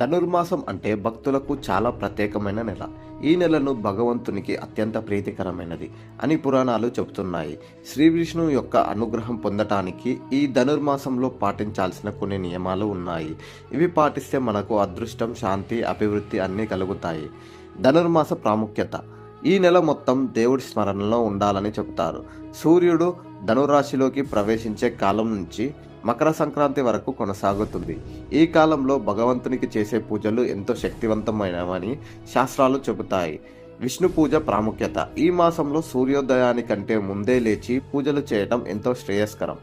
ధనుర్మాసం అంటే భక్తులకు చాలా ప్రత్యేకమైన నెల. ఈ నెలను భగవంతునికి అత్యంత ప్రీతికరమైనది అని పురాణాలు చెబుతున్నాయి. శ్రీ విష్ణువు యొక్క అనుగ్రహం పొందటానికి ఈ ధనుర్మాసంలో పాటించాల్సిన కొన్ని నియమాలు ఉన్నాయి. ఇవి పాటిస్తే మనకు అదృష్టం శాంతి అభివృద్ధి అన్నీ కలుగుతాయి. ధనుర్మాస ప్రాముఖ్యత. ఈ నెల మొత్తం దేవుడి స్మరణలో ఉండాలని చెబుతారు. సూర్యుడు ధనురాశిలోకి ప్రవేశించే కాలం నుంచి మకర సంక్రాంతి వరకు కొనసాగుతుంది. ఈ కాలంలో భగవంతునికి చేసే పూజలు ఎంతో శక్తివంతమైనవని శాస్త్రాలు చెబుతాయి. విష్ణు పూజ ప్రాముఖ్యత. ఈ మాసంలో సూర్యోదయానికంటే ముందే లేచి పూజలు చేయడం ఎంతో శ్రేయస్కరం.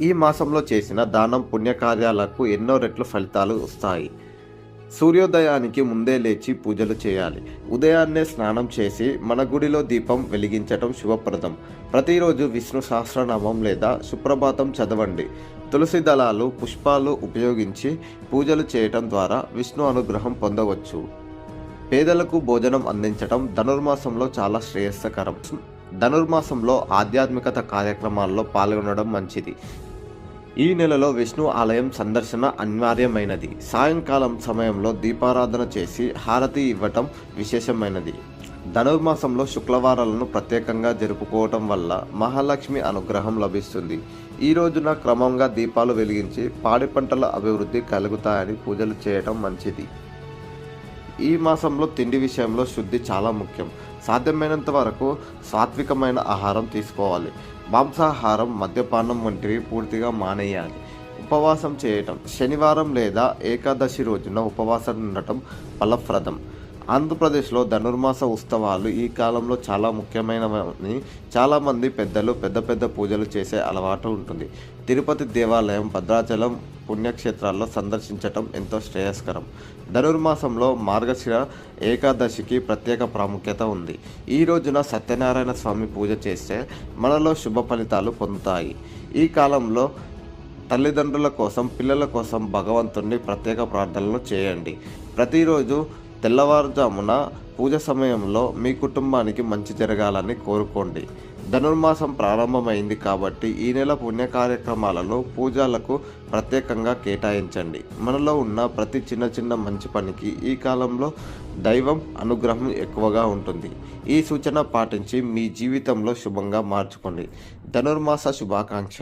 ఈ మాసంలో చేసిన దానం పుణ్యకార్యాలకు ఎన్నో రెట్లు ఫలితాలు వస్తాయి. సూర్యోదయానికి ముందే లేచి పూజలు చేయాలి. ఉదయాన్నే స్నానం చేసి మన గుడిలో దీపం వెలిగించటం శుభప్రదం. ప్రతిరోజు విష్ణు సహస్రనామం లేదా సుప్రభాతం చదవండి. తులసి దళాలు పుష్పాలు ఉపయోగించి పూజలు చేయటం ద్వారా విష్ణు అనుగ్రహం పొందవచ్చు. పేదలకు భోజనం అందించటం ధనుర్మాసంలో చాలా శ్రేయస్కరం. ధనుర్మాసంలో ఆధ్యాత్మికత కార్యక్రమాల్లో పాల్గొనడం మంచిది. ఈ నెలలో విష్ణు ఆలయం సందర్శన అనివార్యమైనది. సాయంకాలం సమయంలో దీపారాధన చేసి హారతి ఇవ్వటం విశేషమైనది. ధనుర్మాసంలో శుక్రవారాలను ప్రత్యేకంగా జరుపుకోవటం వల్ల మహాలక్ష్మి అనుగ్రహం లభిస్తుంది. ఈ రోజున క్రమంగా దీపాలు వెలిగించి పాడి పంటల అభివృద్ధి కలుగుతాయని పూజలు చేయటం మంచిది. ఈ మాసంలో తిండి విషయంలో శుద్ధి చాలా ముఖ్యం. సాధ్యమైనంత వరకు సాత్వికమైన ఆహారం తీసుకోవాలి. మాంసాహారం మద్యపానం వంటివి పూర్తిగా మానేయాలి. ఉపవాసం చేయటం శనివారం లేదా ఏకాదశి రోజున ఉపవాసం ఉండటం ఫలప్రదం. ఆంధ్రప్రదేశ్లో ధనుర్మాస ఉత్సవాలు ఈ కాలంలో చాలా ముఖ్యమైనవని చాలామంది పెద్దలు పెద్ద పెద్ద పూజలు చేసే అలవాటు ఉంటుంది. తిరుపతి దేవాలయం భద్రాచలం పుణ్యక్షేత్రాల్లో సందర్శించటం ఎంతో శ్రేయస్కరం. ధనుర్మాసంలో మార్గశిర ఏకాదశికి ప్రత్యేక ప్రాముఖ్యత ఉంది. ఈ రోజున సత్యనారాయణ స్వామి పూజ చేస్తే మనలో శుభ ఫలితాలు పొందుతాయి. ఈ కాలంలో తల్లిదండ్రుల కోసం పిల్లల కోసం భగవంతుణ్ణి ప్రత్యేక ప్రార్థనలు చేయండి. ప్రతిరోజు తెల్లవారుజామున పూజ సమయంలో మీ కుటుంబానికి మంచి జరగాలని కోరుకోండి. ధనుర్మాసం ప్రారంభమైంది కాబట్టి ఈ నెల పుణ్య కార్యక్రమాలలో పూజలకు ప్రత్యేకంగా కేటాయించండి. మనలో ఉన్న ప్రతి చిన్న చిన్న మంచి పనికి ఈ కాలంలో దైవం అనుగ్రహం ఎక్కువగా ఉంటుంది. ఈ సూచన పాటించి మీ జీవితంలో శుభంగా మార్చుకోండి. ధనుర్మాస శుభాకాంక్ష